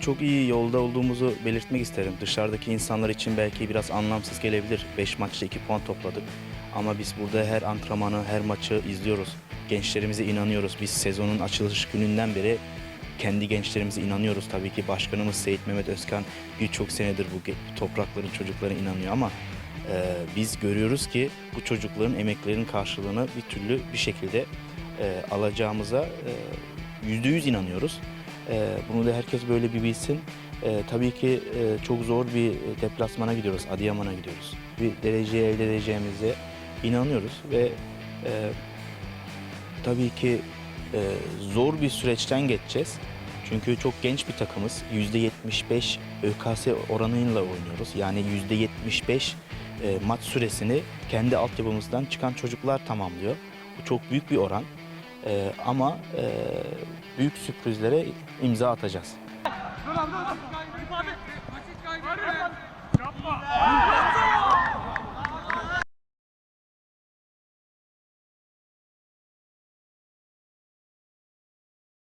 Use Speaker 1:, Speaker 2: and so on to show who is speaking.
Speaker 1: çok iyi yolda olduğumuzu belirtmek isterim. Dışarıdaki insanlar için belki biraz anlamsız gelebilir. 5 maçta 2 puan topladık. Ama biz burada her antrenmanı, her maçı izliyoruz. Gençlerimize inanıyoruz. Biz sezonun açılış gününden beri kendi gençlerimize inanıyoruz. Tabii ki başkanımız Seyit Mehmet Özkan birçok senedir bu toprakların çocuklarına inanıyor ama e, biz görüyoruz ki bu çocukların emeklerinin karşılığını bir türlü bir şekilde e, alacağımıza e, yüzde yüz inanıyoruz. E, bunu da herkes böyle bir bilsin. E, tabii ki e, çok zor bir deplasmana gidiyoruz, Adıyaman'a gidiyoruz. Bir dereceyi elde edeceğimize inanıyoruz ve e, tabii ki e, zor bir süreçten geçeceğiz. Çünkü çok genç bir takımız. %75 ÖKS oranıyla oynuyoruz. Yani %75 e, maç süresini kendi altyapımızdan çıkan çocuklar tamamlıyor. Bu çok büyük bir oran. E, ama e, büyük sürprizlere imza atacağız.